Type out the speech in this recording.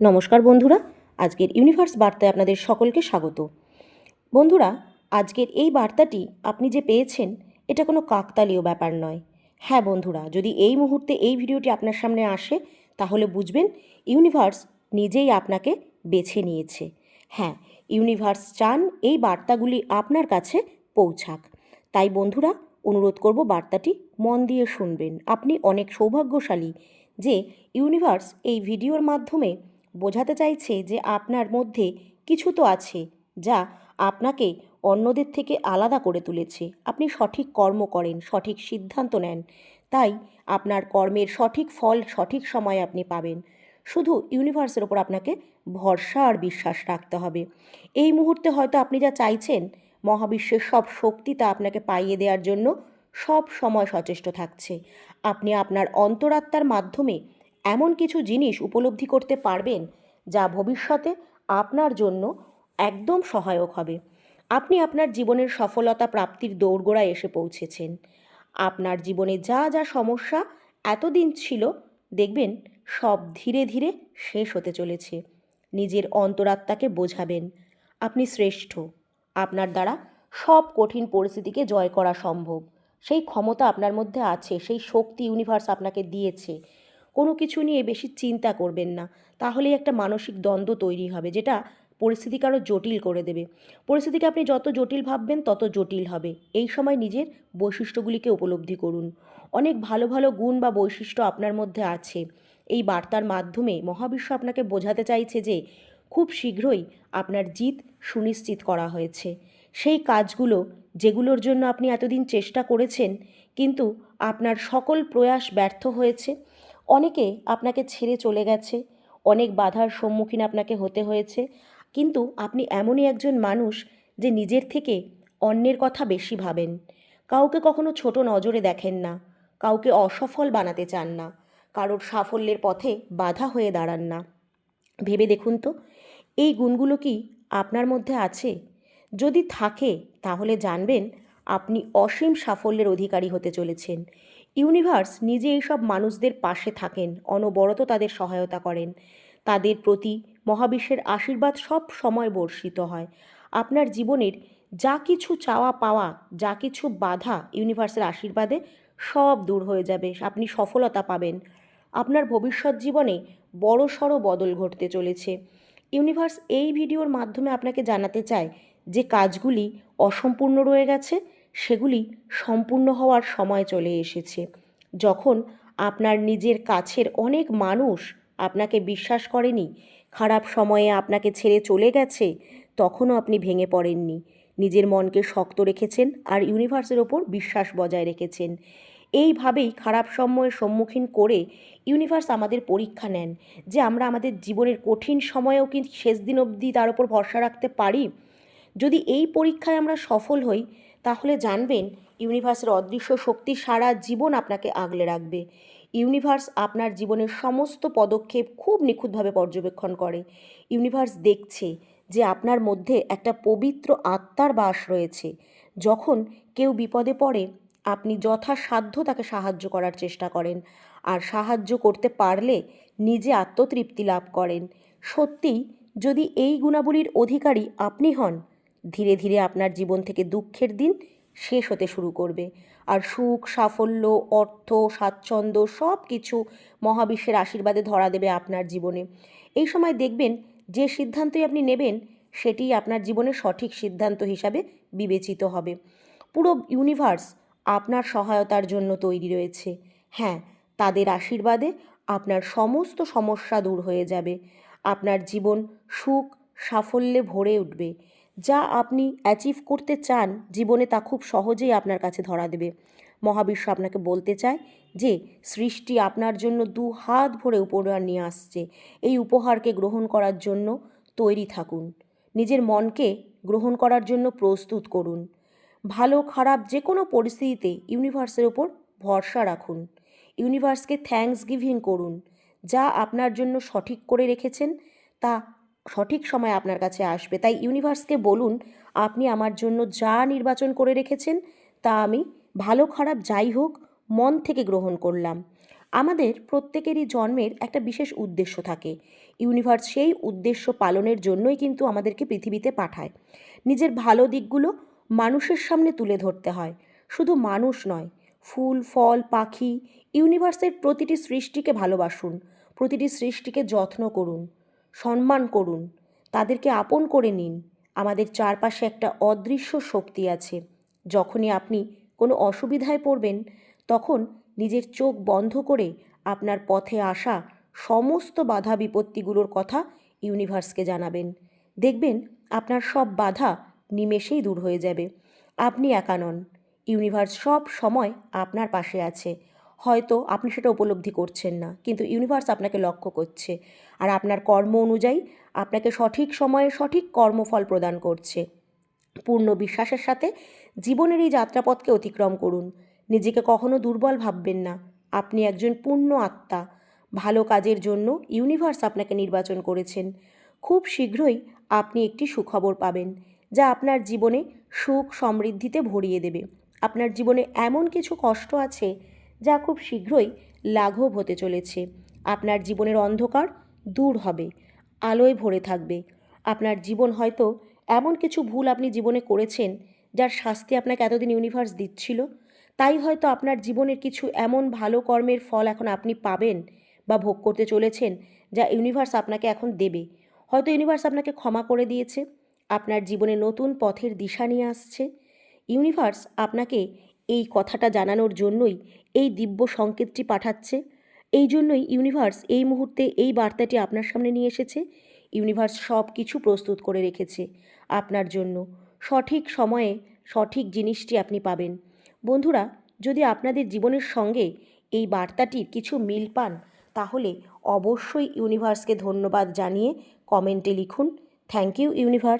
নমস্কার বন্ধুরা, আজকের ইউনিভার্স বার্তায় আপনাদের সকলকে স্বাগত। বন্ধুরা, আজকের এই বার্তাটি আপনি যে পেয়েছেন, এটা কোনো কাকতালীয় ব্যাপার নয়। হ্যাঁ বন্ধুরা, যদি এই মুহূর্তে এই ভিডিওটি আপনার সামনে আসে, তাহলে বুঝবেন ইউনিভার্স নিজেই আপনাকে বেছে নিয়েছে। হ্যাঁ ইউনিভার্স চান এই বার্তাগুলি আপনার কাছে পৌঁছাক। তাই বন্ধুরা, অনুরোধ করব বার্তাটি মন দিয়ে শুনবেন। আপনি অনেক সৌভাগ্যশালী যে ইউনিভার্স এই ভিডিওর মাধ্যমে বোঝাতে চাইছে যে আপনার মধ্যে কিছু তো আছে যা আপনাকে অন্যদের থেকে আলাদা করে তুলেছে। আপনি সঠিক কর্ম করেন, সঠিক সিদ্ধান্ত নেন। তাই আপনার কর্মের সঠিক ফল সঠিক সময়ে আপনি পাবেন। শুধু ইউনিভার্সের ওপর আপনাকে ভরসা আর বিশ্বাস রাখতে হবে। এই মুহূর্তে হয়তো আপনি যা চাইছেন, মহাবিশ্বের সব শক্তি তা আপনাকে পাইয়ে দেওয়ার জন্য সব সময় সচেষ্ট থাকছে। আপনি আপনার অন্তরাত্মার মাধ্যমে এমন কিছু জিনিস উপলব্ধি করতে পারবেন যা ভবিষ্যতে আপনার জন্য একদম সহায়ক হবে। আপনি আপনার জীবনের সফলতা প্রাপ্তির দৌড়গোড়ায় এসে পৌঁছেছেন। আপনার জীবনে যা যা সমস্যা এতদিন ছিল, দেখবেন সব ধীরে ধীরে শেষ হতে চলেছে। নিজের অন্তরাত্মাকে বোঝাবেন। আপনি শ্রেষ্ঠ। আপনার দ্বারা সব কঠিন পরিস্থিতিকে জয় করা সম্ভব। সেই ক্ষমতা আপনার মধ্যে আছে, সেই শক্তি ইউনিভার্স আপনাকে দিয়েছে। কোনো কিছু নিয়ে বেশি চিন্তা করবেন না। তাহলেই একটা মানসিক দ্বন্দ্ব তৈরি হবে, যেটা পরিস্থিতিকে আরও জটিল করে দেবে। পরিস্থিতিকে আপনি যত জটিল ভাববেন, তত জটিল হবে। এই সময় নিজের বৈশিষ্ট্যগুলিকে উপলব্ধি করুন। অনেক ভালো ভালো গুণ বা বৈশিষ্ট্য আপনার মধ্যে আছে। এই বার্তার মাধ্যমে মহাবিশ্ব আপনাকে বোঝাতে চাইছে যে, খুব শীঘ্রই আপনার জিত সুনিশ্চিত করা হয়েছে। সেই কাজগুলো যেগুলোর জন্য আপনি এতদিন চেষ্টা করেছেন, কিন্তু আপনার সকল প্রয়াস ব্যর্থ হয়েছে। অনেকে আপনাকে ছেড়ে চলে গেছে, অনেক বাধার সম্মুখীন আপনাকে হতে হয়েছে, কিন্তু আপনি এমনই একজন মানুষ যে নিজের থেকে অন্যের কথা বেশি ভাবেন। কাউকে কখনো ছোট নজরে দেখেন না, কাউকে অসফল বানাতে চান না, কারোর সাফল্যের পথে বাধা হয়ে দাঁড়ান না। ভেবে দেখুন তো, এই গুণগুলো কি আপনার মধ্যে আছে? যদি থাকে, তাহলে জানবেন আপনি অসীম সাফল্যের অধিকারী হতে চলেছেন। ইউনিভার্স নিজে এইসব মানুষদের পাশে থাকেন, অনবরত তাদের সহায়তা করেন। তাদের প্রতি মহাবিশ্বের আশীর্বাদ সব সময় বর্ষিত হয়। আপনার জীবনের যা কিছু চাওয়া পাওয়া, যা কিছু বাধা ইউনিভার্সের আশীর্বাদে সব দূর হয়ে যাবে, আপনি সফলতা পাবেন। আপনার ভবিষ্যৎ জীবনে বড় সড়ো বদল ঘটতে চলেছে। ইউনিভার্স এই ভিডিওর মাধ্যমে আপনাকে জানাতে চায় যে কাজগুলি অসম্পূর্ণ রয়ে গেছে সেগুলি সম্পূর্ণ হওয়ার সময় চলে এসেছে। যখন আপনার নিজের কাছের অনেক মানুষ আপনাকে বিশ্বাস করেনি, খারাপ সময়ে আপনাকে ছেড়ে চলে গেছে, তখনও আপনি ভেঙে পড়েননি। নিজের মনকে শক্ত রেখেছেন আর ইউনিভার্সের ওপর বিশ্বাস বজায় রেখেছেন। এইভাবেই খারাপ সময়ের সম্মুখীন করে ইউনিভার্স আমাদের পরীক্ষা নেন যে আমরা আমাদের জীবনের কঠিন সময়েও কি শেষ দিন অবধি তার উপর ভরসা রাখতে পারি? যদি এই পরীক্ষায় আমরা সফল হই, তাহলে জানবেন ইউনিভার্সের অদৃশ্য শক্তি সারা জীবন আপনাকে আগলে রাখবে। ইউনিভার্স আপনার জীবনের সমস্ত পদক্ষেপ খুব নিখুঁতভাবে পর্যবেক্ষণ করে। ইউনিভার্স দেখছে যে আপনার মধ্যে একটা পবিত্র আত্মার বাস রয়েছে। যখন কেউ বিপদে পড়ে, আপনি যথাসাধ্য তাকে সাহায্য করার চেষ্টা করেন। আর সাহায্য করতে পারলে নিজে আত্মতৃপ্তি লাভ করেন। সত্যিই যদি এই গুণাবলীর অধিকারী আপনি হন ধীরে ধীরে আপনার জীবন থেকে দুঃখের দিন শেষ হতে শুরু করবে। আর সুখ, সাফল্য, অর্থ, স্বাচ্ছন্দ্য সব কিছু মহাবিশ্বের আশীর্বাদে ধরা দেবে আপনার জীবনে। এই সময় দেখবেন যে সিদ্ধান্তই আপনি নেবেন সেটিই আপনার জীবনের সঠিক সিদ্ধান্ত হিসাবে বিবেচিত হবে। পুরো ইউনিভার্স আপনার সহায়তার জন্য তৈরি রয়েছে। হ্যাঁ তাদের আশীর্বাদে আপনার সমস্ত সমস্যা দূর হয়ে যাবে। আপনার জীবন সুখ, সাফল্যে ভরে উঠবে। যা আপনি অ্যাচিভ করতে চান জীবনে তা খুব সহজেই আপনার কাছে ধরা দেবে। মহাবিশ্ব আপনাকে বলতে চায় যে, সৃষ্টি আপনার জন্য দু হাত ভরে উপহার নিয়ে আসছে। এই উপহারকে গ্রহণ করার জন্য তৈরি থাকুন। নিজের মনকে গ্রহণ করার জন্য প্রস্তুত করুন। ভালো, খারাপ যে কোনো পরিস্থিতিতে ইউনিভার্সের ওপর ভরসা রাখুন। ইউনিভার্সকে থ্যাঙ্কস গিভিং করুন। যা আপনার জন্য সঠিক করে রেখেছেন, তা সঠিক সময় আপনার কাছে আসবে। তাই ইউনিভার্সকে বলুন, আপনি আমার জন্য যা নির্বাচন করে রেখেছেন, তা আমি ভালো খারাপ যাই হোক, মন থেকে গ্রহণ করলাম। আমাদের প্রত্যেকেরই জন্মের একটা বিশেষ উদ্দেশ্য থাকে। ইউনিভার্স সেই উদ্দেশ্য পালনের জন্যই কিন্তু আমাদেরকে পৃথিবীতে পাঠায়। নিজের ভালো দিকগুলো মানুষের সামনে তুলে ধরতে হয়। শুধু মানুষ নয়, ফুল, ফল, পাখি, ইউনিভার্সের প্রতিটি সৃষ্টিকে ভালোবাসুন, প্রতিটি সৃষ্টিকে যত্ন করুন। সম্মান করুন, তাদেরকে আপন করে নিন। আমাদের চারপাশে একটা অদৃশ্য শক্তি আছে। যখনই আপনি কোনো অসুবিধায় পড়বেন, তখন নিজের চোখ বন্ধ করে আপনার পথে আসা সমস্ত বাধা বিপত্তিগুলোর কথা ইউনিভার্সকে জানাবেন। দেখবেন আপনার সব বাধা নিমেষেই দূর হয়ে যাবে। আপনি একা নন। ইউনিভার্স সব সময় আপনার পাশে আছে। হয়তো আপনি সেটা উপলব্ধি করছেন না। কিন্তু ইউনিভার্স আপনাকে লক্ষ্য করছে। আর আপনার কর্ম অনুযায়ী আপনাকে সঠিক সময়ে সঠিক কর্মফল প্রদান করছে। পূর্ণ বিশ্বাসের সাথে জীবনের এই যাত্রাপথকে অতিক্রম করুন। নিজেকে কখনো দুর্বল ভাববেন না। আপনি একজন পূর্ণ আত্মা। ভালো কাজের জন্য ইউনিভার্স আপনাকে নির্বাচন করেছেন। খুব শীঘ্রই আপনি একটি সুখবর পাবেন, যা আপনার জীবনে সুখ সমৃদ্ধিতে ভরিয়ে দেবে। আপনার জীবনে এমন কিছু কষ্ট আছে যা খুব শীঘ্রই লাঘব হতে চলেছে। আপনার জীবনের অন্ধকার দূর হবে, আলোয় ভরে থাকবে। আপনার জীবন হয়তো এমন কিছু ভুল আপনি জীবনে করেছেন, যার শাস্তি আপনাকে এতদিন ইউনিভার্স দিচ্ছিল। তাই হয়তো আপনার জীবনের কিছু এমন ভালো কর্মের ফল এখন আপনি পাবেন বা ভোগ করতে চলেছেন, যা ইউনিভার্স আপনাকে এখন দেবে। হয়তো ইউনিভার্স আপনাকে ক্ষমা করে দিয়েছে, আপনার জীবনে নতুন পথের দিশা নিয়ে আসছে। ইউনিভার্স আপনাকে এই কথাটা জানানোর জন্যই এই দিব্য সংকেতটি পাঠাচ্ছে। এই জন্যই ইউনিভার্স এই মুহূর্তে এই বার্তাটি আপনার সামনে নিয়ে এসেছে। ইউনিভার্স সব কিছু প্রস্তুত করে রেখেছে আপনার জন্য। সঠিক সময়ে সঠিক জিনিসটি আপনি পাবেন। বন্ধুরা, যদি আপনাদের জীবনের সঙ্গে এই বার্তাটির কিছু মিল পান, তাহলে অবশ্যই ইউনিভার্সকে ধন্যবাদ জানিয়ে কমেন্টে লিখুন। Thank you universe